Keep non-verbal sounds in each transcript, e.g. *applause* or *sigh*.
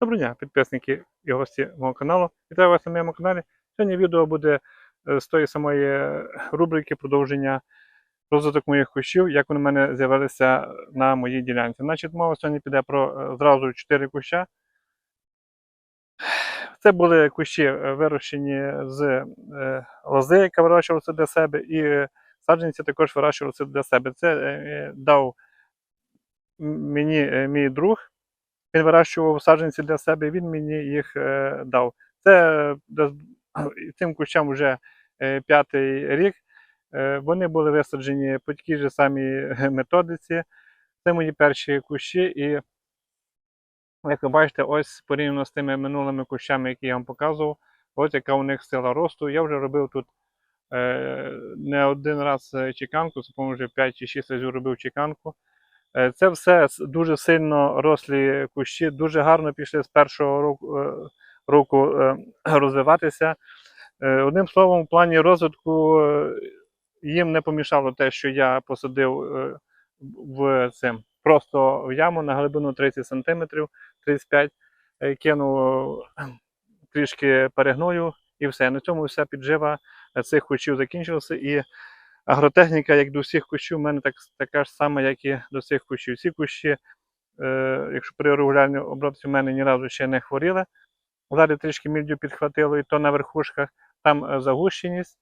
Доброго дня, підписники і гості мого каналу. Вітаю вас на моєму каналі. Сьогодні відео буде е, з тої самої рубрики продовження розвиток моїх кущів, як вони в мене з'явилися на моїй ділянці. Значить, мова сьогодні піде про е, зразу 4 куща. Це були кущі е, вирощені з е, лози, яка вирощувалася для себе, і саджанці також вирощувалися для себе. Це е, дав мені е, мій друг. Він вирощував саджанці для себе, і він мені їх е, дав. Це е, цим кущам вже е, п'ятий рік. Вони були висаджені по такій же самій методиці. Це мої перші кущі, і як ви бачите, ось порівняно з тими минулими кущами, які я вам показував, ось яка у них сила росту. Я вже робив тут не один раз чеканку, це, вже 5 чи 6 разів робив чеканку. Е, Це все дуже сильно рослі кущі, дуже гарно пішли з першого року, е, року е, *clears throat* розвиватися. Одним словом, в плані розвитку їм не помішало те, що я посадив в цим просто в яму на глибину 30 см, 35 е, кинув трішки перегною і все. На цьому вся піджива цих кущів закінчилася. Агротехніка, як до всіх кущів, в мене так, така ж сама, як і до цих кущів. Ці кущі, е, якщо при регулярній обробці, в мене ні разу ще не хворіли. Зараз трішки мільдю підхватило, і то на верхушках там е, загущеність.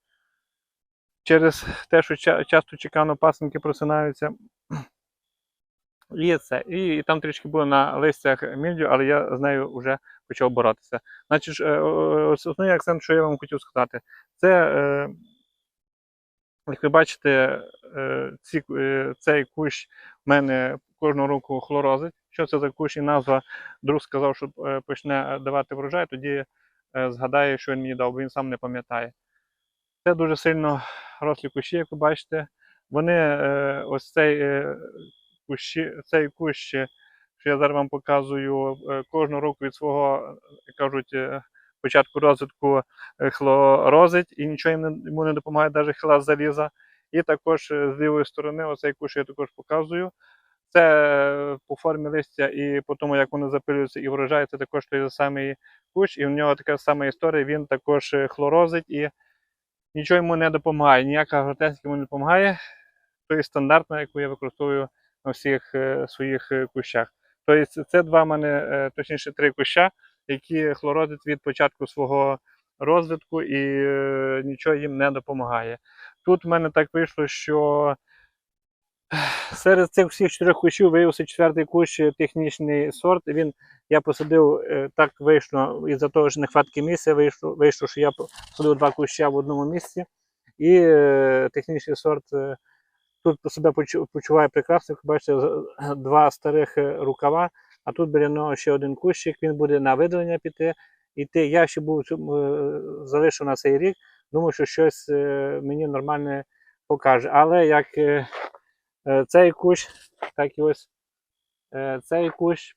Через те, що ча- часто чекано пасенки просинаються. *clears throat* І це. І, і там трішки було на листях мільдю, але я з нею вже почав боротися. Значить, е, основний акцент, що я вам хотів сказати, це, е, як ви бачите, е, ці, е, цей кущ в мене кожного року хлорозить. Що це за кущ і назва? Друг сказав, що е, почне давати врожай, тоді згадає, що він мені дав, бо він сам не пам'ятає. Це дуже сильно рослі кущі, як ви бачите. Вони ось цей кущі, цей кущ, що я зараз вам показую, кожного року від свого, як кажуть, початку розвитку е, хлорозить і нічого їм не- йому не допомагає, навіть хила заліза. І також е, з лівої сторони, оцей кущ я також показую. Це е, по формі листя і по тому, як вони запилюються і врожай, це також той самий кущ, і в нього така сама історія. Він також хлорозить і нічого йому не допомагає. Ніяка агротехніка йому не допомагає. То є стандартна, яку я використовую на всіх своїх кущах. Тобто це два в мене, точніше, три куща, які хлорозять від початку свого розвитку і е, нічого їм не допомагає. Тут в мене так вийшло, що серед цих всіх чотирьох кущів виявився четвертий кущ е, технічний сорт. Він я посадив е, так вийшло із-за того, що нехватки місця вийшло, вийшло, що я посадив два куща в одному місці. І технічний сорт тут себе почуває прекрасно. Бачите, два старих рукава, а тут біля нього ще один кущик, він буде на видалення піти. Іти. Я ще був е, залишу на цей рік. Думаю, що щось е, мені нормальне покаже. Але як е, цей кущ, так і ось цей кущ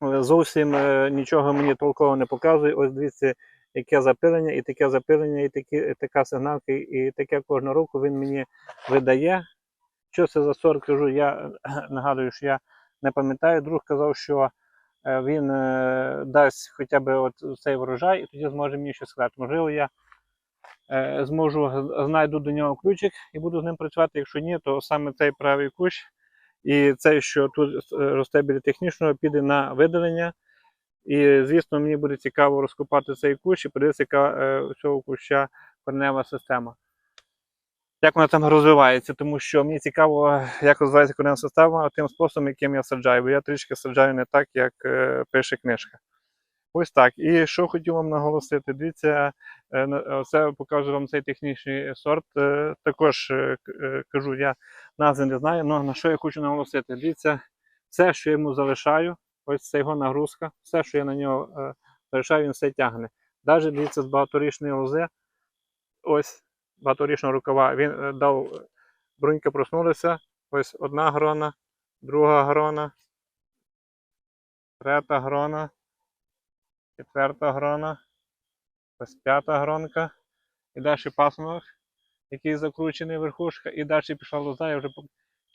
зовсім нічого мені толково не показує. Ось дивіться, яке запилення, і таке запилення, і такі, і така сигналка, і таке кожного року він мені видає. Що це за сорт, кажу, я нагадую, що я не пам'ятаю. Друг казав, що е, він е, дасть хоча б от цей врожай, і тоді зможе мені щось сказати. Можливо, я е, зможу знайду до нього ключик і буду з ним працювати. Якщо ні, то саме цей правий кущ і цей, що тут росте біля технічного, піде на видалення. І, звісно, мені буде цікаво розкопати цей кущ і подивитися, яка у цього куща коренева система. Як вона там розвивається, тому що мені цікаво, як розвивається коренева система тим способом, яким я саджаю, бо я трішки саджаю не так, як е, пише книжка. Ось так. І що хотів вам наголосити, дивіться, е, це покажу вам цей технічний сорт. Е, Також кажу, я назви не знаю, але на що я хочу наголосити. Дивіться, все, що я йому залишаю, ось це його нагрузка, все, що я на нього залишаю, він все тягне. Навіть дивіться з багаторічної лози, ось багаторічного рукава, він е, дав, е, бруньки проснулися, ось одна грона, друга грона, третя грона, четверта грона, ось п'ята гронка, і далі пасмурок, який закручений верхушка, і далі пішла лоза, я вже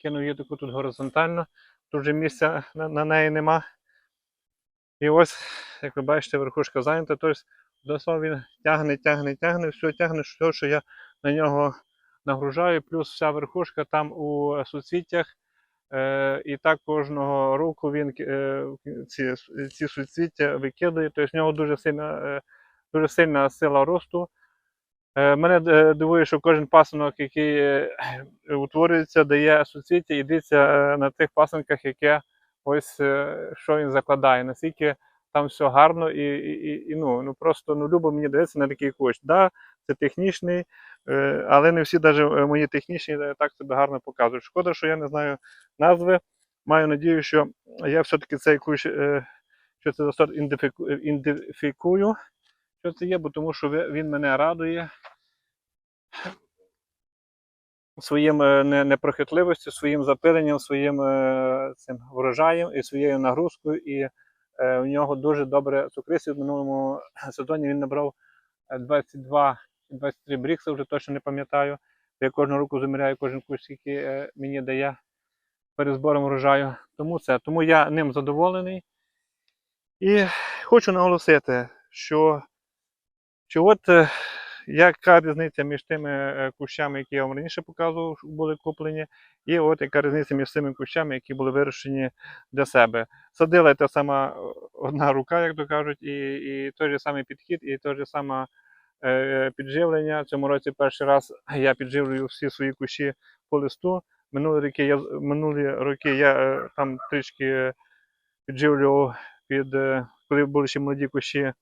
кинув її таку тут горизонтально, тут вже місця на, на неї нема. І ось, як ви бачите, верхушка зайнята. Тобто, до слова він тягне, тягне, тягне, все тягне, все, що я на нього нагружаю, плюс вся верхушка там у суцвіттях. Е, і так кожного року він е, ці, ці суцвіття викидає. Тобто в нього дуже сильна, е, дуже сильна сила росту. Е, Мене е, дивує, що кожен пасинок, який е, *clears throat* утворюється, дає суцвіття, і е, на тих пасинках, яке ось е, що він закладає. Наскільки там все гарно і, і, і, ну, ну просто ну, любо мені дивитися на такий кущ. Да, це технічний, е, але не всі навіть мої технічні е, так себе гарно показують. Шкода, що я не знаю назви. Маю надію, що я все-таки цей кущ, е, що це за сорт ідентифікую, що це є, бо тому що він мене радує своїм е, непрохитливістю, своїм запиленням, своїм е, цим врожаєм і своєю нагрузкою. І е, у нього дуже добре цукристів. В минулому *clears throat* сезоні він набрав е, 22 23 брікса, вже точно не пам'ятаю. Я кожну руку заміряю кожен кущ, скільки е, мені дає перед збором врожаю. Тому це. Тому я ним задоволений. І хочу наголосити, що, що от е, яка різниця між тими е, кущами, які я вам раніше показував, були куплені, і от яка різниця між цими кущами, які були вирощені для себе. Садила та сама е, одна рука, як то кажуть, і, і той же самий підхід, і той же саме е, підживлення. Цьому році перший раз я підживлюю всі свої кущі по листу. Минулі роки я, минулі роки я е, там трішки підживлював під, е, коли були ще молоді кущі,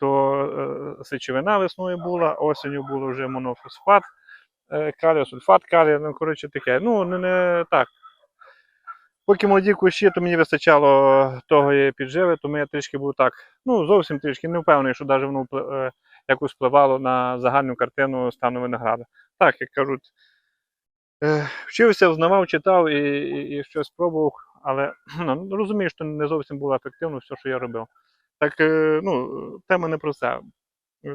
то е, сечовина весною була, осінню було вже монофосфат, е, калія, сульфат калія, ну коротше таке. Ну, не, не так. Поки молоді кущі, то мені вистачало того я підживи, тому я трішки був так, ну зовсім трішки не впевнений, що навіть воно е, якось впливало на загальну картину стану винограду. Так, як кажуть, вчився, знавав, читав і, і, і щось пробував, але *clears throat* ну, розумію, що не зовсім було ефективно все, що я робив. Так, е, ну, тема не про це.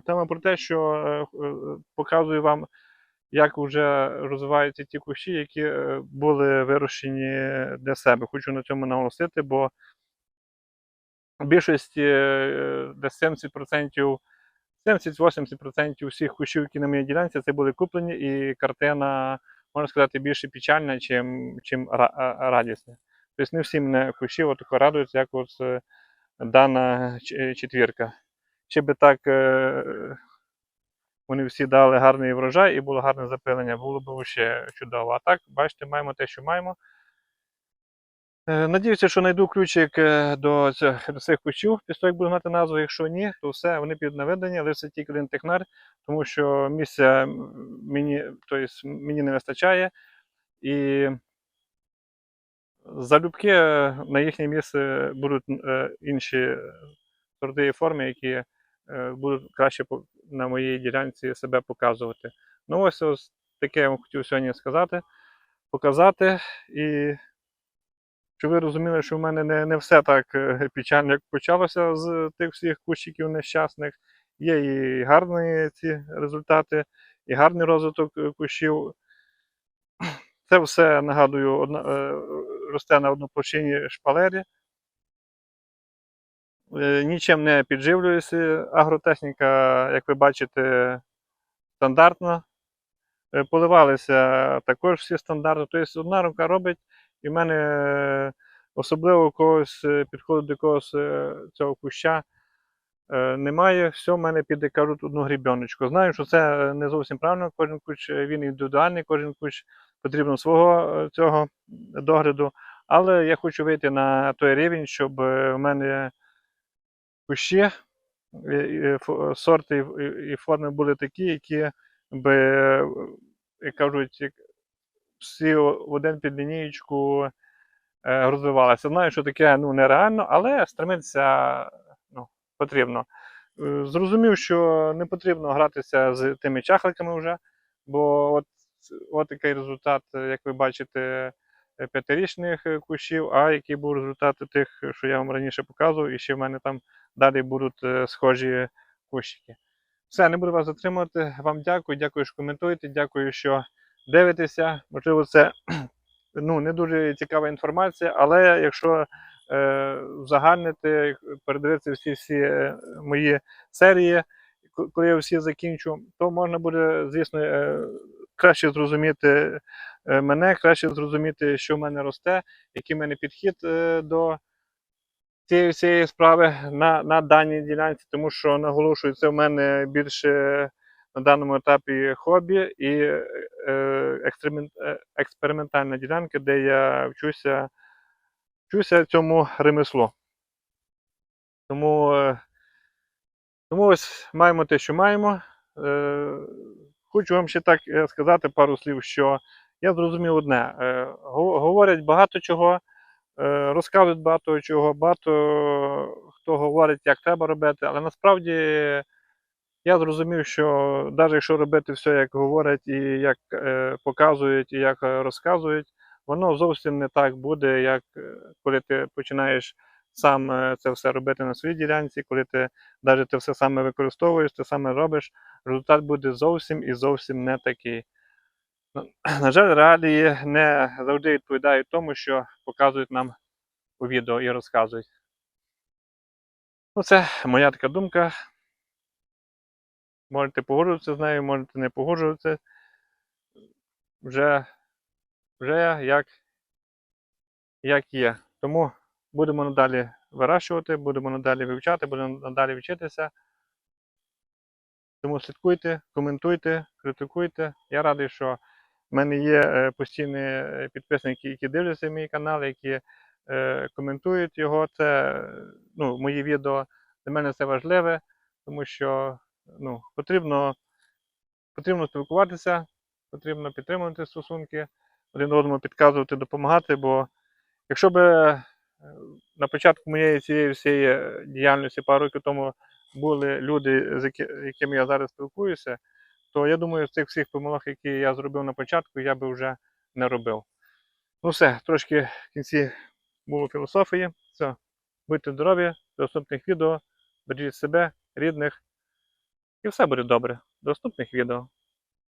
Тема про те, що е, е, показую вам, як вже розвиваються ті кущі, які були вирощені для себе. Хочу на цьому наголосити, бо в більшості десь 70%, 70-80% всіх кущів, які на моїй ділянці, це були куплені, і картина, можна сказати, більше печальна, чим, чим радісна. Тобто не всі мене кущі отако радують, як от дана четвірка. Чи би так е, вони всі дали гарний врожай і було гарне запилення, було б ще чудово. А так, бачите, маємо те, що маємо. Е, Надіюся, що знайду ключик е, до цих, до цих кущів, як буду знати назву. Якщо ні, то все, вони підуть на видання, але це тільки один технар, тому що місця мені, тобто, мені не вистачає. І залюбки е, на їхнє місце будуть е, інші сорти і форми, які е, будуть краще на моїй ділянці себе показувати. Ну, ось, ось таке я вам хотів сьогодні сказати, показати. І щоб ви розуміли, що в мене не, не все так е, печально, як почалося з тих всіх кущиків нещасних. Є і гарні ці результати, і гарний розвиток е, кущів. Це все, нагадую, одна, е, росте на одноплощинній шпалері. Е, Нічим не підживлююся. Агротехніка, як ви бачите, стандартна. Е, Поливалися також всі стандартно. Тобто одна рука робить, і в мене е, особливо когось підходу до когось цього куща немає. Все в мене піде, кажуть, одну грібіночку. Знаю, що це не зовсім правильно. Кожен кущ е, він індивідуальний, кожен кущ потрібно свого е, цього догляду. Але я хочу вийти на той рівень, щоб е, в мене кущі, сорти і- форми були такі, які би, е, як кажуть, всі в один під лінієчку розвивалися. Знаю, що таке ну, нереально, але стремитися ну, потрібно. Зрозумів, що не потрібно гратися з тими чахликами вже, бо от, от такий результат, як ви бачите, е, п'ятирічних е, кущів, а який був результат тих, що я вам раніше показував, і ще в мене там далі будуть е, схожі кущики. Все, не буду вас затримувати. Вам дякую, дякую, що коментуєте, дякую, що дивитеся. Можливо, це *clears throat* ну, не дуже цікава інформація, але якщо е, узагальнити, передивитися всі всі мої серії, коли я всі закінчу, то можна буде, звісно, е, краще зрозуміти е, мене, краще зрозуміти, що в мене росте, який в мене підхід е, до цієї всієї справи на, на даній ділянці, тому що наголошую, це в мене більше на даному етапі хобі і е, експеримент, експериментальна ділянка, де я вчуся, вчуся цьому ремеслу. Тому, тому ось маємо те, що маємо. Хочу вам ще так е, сказати пару слів, що я зрозумів одне. Е, Говорять багато чого, е, розказують багато чого, багато хто говорить, як треба робити, але насправді я зрозумів, що навіть якщо робити все, як говорять, і як показують, і як розказують, воно зовсім не так буде, як коли ти починаєш сам е, це все робити на своїй ділянці, коли ти навіть це все саме використовуєш, ти саме робиш, результат буде зовсім і зовсім не такий. На- *clears throat* На жаль, реалії не завжди відповідають тому, що показують нам у відео і розказують. Ну, це моя така думка. Можете погоджуватися з нею, можете не погоджуватися. Вже, вже як, як є. Тому будемо надалі вирощувати, будемо надалі вивчати, будемо надалі вчитися. Тому слідкуйте, коментуйте, критикуйте. Я радий, що в мене є е, постійні е, підписники, які дивляться мій канал, які е, коментують його. Це ну, мої відео. Для мене це важливе, тому що ну, потрібно, потрібно спілкуватися, потрібно підтримувати стосунки, один одному підказувати, допомагати. Бо якщо б е, на початку моєї цієї всієї е, діяльності пару років тому були люди, з якими я зараз спілкуюся, то я думаю, з цих всіх помилок, які я зробив на початку, я би вже не робив. Ну все, трошки в кінці було філософії. Все, будьте здорові, до наступних відео, бережіть себе, рідних, і все буде добре. До наступних відео.